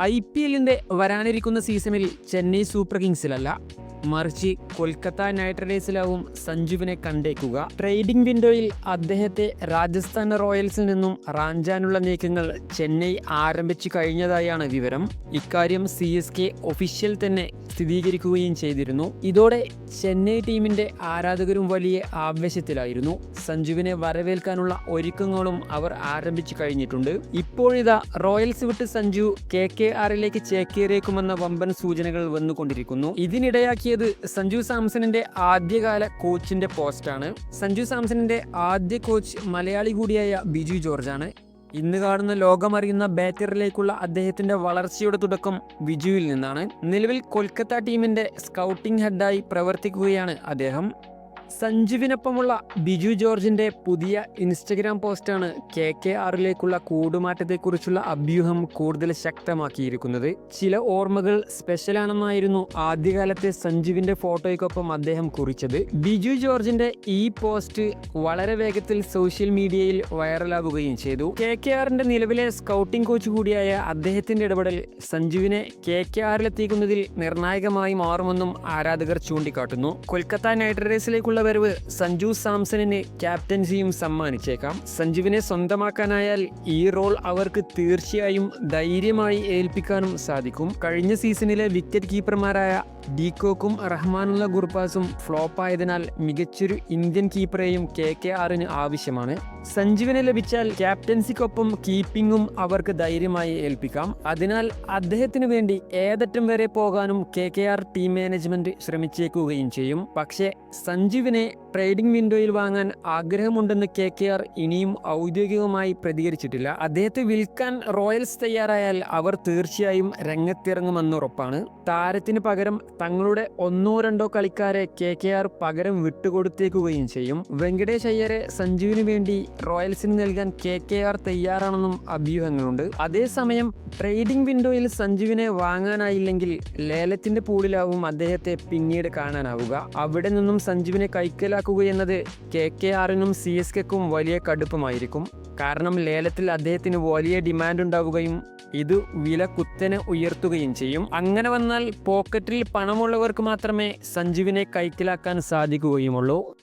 I P എല്ലിന്റെ വരാനിരിക്കുന്ന സീസണിൽ ചെന്നൈ സൂപ്പർ കിങ്സിലല്ല മറിച്ച് കൊൽക്കത്ത നൈറ്റ് റൈഡേഴ്സിലാവും സഞ്ജുവിനെ കണ്ടേക്കുക. ട്രേഡിംഗ് വിൻഡോയിൽ അദ്ദേഹത്തെ രാജസ്ഥാൻ റോയൽസിൽ നിന്നും റാഞ്ചാനുള്ള നീക്കങ്ങൾ ചെന്നൈ ആരംഭിച്ചു കഴിഞ്ഞതായാണ് വിവരം. ഇക്കാര്യം സി എസ് കെ ഒഫീഷ്യൽ തന്നെ സ്ഥിരീകരിക്കുകയും ചെയ്തിരുന്നു. ഇതോടെ ചെന്നൈ ടീമിന്റെ ആരാധകരും വലിയ ആവേശത്തിലായിരുന്നു. സഞ്ജുവിനെ വരവേൽക്കാനുള്ള ഒരുക്കങ്ങളും അവർ ആരംഭിച്ചു കഴിഞ്ഞിട്ടുണ്ട്. ഇപ്പോഴിതാ റോയൽസ് വിട്ട് സഞ്ജു കെ കെ ആറിലേക്ക് ചേക്കേറിയേക്കുമെന്ന വമ്പൻ സൂചനകൾ വന്നുകൊണ്ടിരിക്കുന്നു. ഇതിനിടയാക്കിയത് സഞ്ജു സാംസണിന്റെ ആദ്യകാല കോച്ചിന്റെ പോസ്റ്റാണ്. സഞ്ജു സാംസണിന്റെ ആദ്യ കോച്ച് മലയാളി കൂടിയായ ബിജു ജോർജാണ്. ഇന്ന് കാണുന്ന ലോകമറിയുന്ന ബാറ്ററിലേക്കുള്ള അദ്ദേഹത്തിന്റെ വളർച്ചയുടെ തുടക്കം ബിജുവിൽ നിന്നാണ്. നിലവിൽ കൊൽക്കത്ത ടീമിന്റെ സ്കൗട്ടിംഗ് ഹെഡായി പ്രവർത്തിക്കുകയാണ് അദ്ദേഹം. സഞ്ജുവിനൊപ്പമുള്ള ബിജു ജോർജിന്റെ പുതിയ ഇൻസ്റ്റഗ്രാം പോസ്റ്റാണ് കെ കെ ആറിലേക്കുള്ള കൂടുമാറ്റത്തെക്കുറിച്ചുള്ള അഭ്യൂഹം കൂടുതൽ ശക്തമാക്കിയിരിക്കുന്നത്. ചില ഓർമ്മകൾ സ്പെഷ്യലാണെന്നായിരുന്നു ആദ്യകാലത്തെ സഞ്ജുവിന്റെ ഫോട്ടോയ്ക്കൊപ്പം അദ്ദേഹം കുറിച്ചത്. ബിജു ജോർജിന്റെ ഈ പോസ്റ്റ് വളരെ വേഗത്തിൽ സോഷ്യൽ മീഡിയയിൽ വൈറലാവുകയും ചെയ്തു. കെ കെ ആറിന്റെ നിലവിലെ സ്കൗട്ടിംഗ് കോച്ച് കൂടിയായ അദ്ദേഹത്തിന്റെ ഇടപെടൽ സഞ്ജുവിനെ കെ കെ ആറിലെത്തിക്കുന്നതിൽ നിർണായകമായി മാറുമെന്നും ആരാധകർ ചൂണ്ടിക്കാട്ടുന്നു. കൊൽക്കത്ത നൈറ്റ് റൈഡേഴ്സിലേക്കുള്ള വരവ് സഞ്ജു സാംസണിന് ക്യാപ്റ്റൻസിയും സമ്മാനിച്ചേക്കാം. സഞ്ജുവിനെ സ്വന്തമാക്കാനായാൽ ഈ റോൾ അവർക്ക് തീർച്ചയായും ധൈര്യമായി ഏൽപ്പിക്കാനും സാധിക്കും. കഴിഞ്ഞ സീസണിലെ വിക്കറ്റ് കീപ്പർമാരായ ഡീകോക്കും റഹ്മാനുള്ള ഗുർപാസും ഫ്ലോപ്പായതിനാൽ മികച്ചൊരു ഇന്ത്യൻ കീപ്പറെയും കെ കെ ആറിന് ആവശ്യമാണ്. സഞ്ജീവിനെ ലഭിച്ചാൽ ക്യാപ്റ്റൻസിക്കൊപ്പം കീപ്പിംഗും അവർക്ക് ധൈര്യമായി ഏൽപ്പിക്കാം. അതിനാൽ അദ്ദേഹത്തിന് വേണ്ടി ഏതറ്റം വരെ പോകാനും K K R team management ശ്രമിച്ചേക്കുകയും ചെയ്യും. പക്ഷേ സഞ്ജീവിനെ ട്രേഡിംഗ് വിൻഡോയിൽ വാങ്ങാൻ ആഗ്രഹമുണ്ടെന്ന് കെ കെ ആർ ഇനിയും ഔദ്യോഗികമായി പ്രതികരിച്ചിട്ടില്ല. അദ്ദേഹത്തെ വിൽക്കാൻ റോയൽസ് തയ്യാറായാൽ അവർ തീർച്ചയായും രംഗത്തിറങ്ങുമെന്ന് ഉറപ്പാണ്. താരത്തിന് പകരം തങ്ങളുടെ ഒന്നോ രണ്ടോ കളിക്കാരെ കെ കെ ആർ പകരം വിട്ടുകൊടുത്തേക്കുകയും ചെയ്യും. വെങ്കടേഷ് അയ്യരെ സഞ്ജുവിന് വേണ്ടി റോയൽസിന് നൽകാൻ കെ കെ ആർ തയ്യാറാണെന്നും അഭ്യൂഹങ്ങളുണ്ട്. അതേസമയം ട്രേഡിംഗ് വിൻഡോയിൽ സഞ്ജുവിനെ വാങ്ങാനായില്ലെങ്കിൽ ലേലത്തിന്റെ പൂളിലാവും അദ്ദേഹത്തെ പിന്നീട് കാണാനാവുക. അവിടെ നിന്നും സഞ്ജുവിനെ കൈക്കലാക്കുകയെന്നത് കെ കെ ആറിനും സി എസ് കെക്കും വലിയ കടുപ്പമായിരിക്കും. കാരണം ലേലത്തിൽ അദ്ദേഹത്തിന് വലിയ ഡിമാൻഡ് ഉണ്ടാവുകയും ഇത് വില കുത്തനെ ഉയർത്തുകയും ചെയ്യും. അങ്ങനെ വന്നാൽ പോക്കറ്റിൽ പണമുള്ളവർക്ക് മാത്രമേ സഞ്ജീവിനെ കൈക്കലാക്കാൻ സാധിക്കുകയുമുള്ളൂ.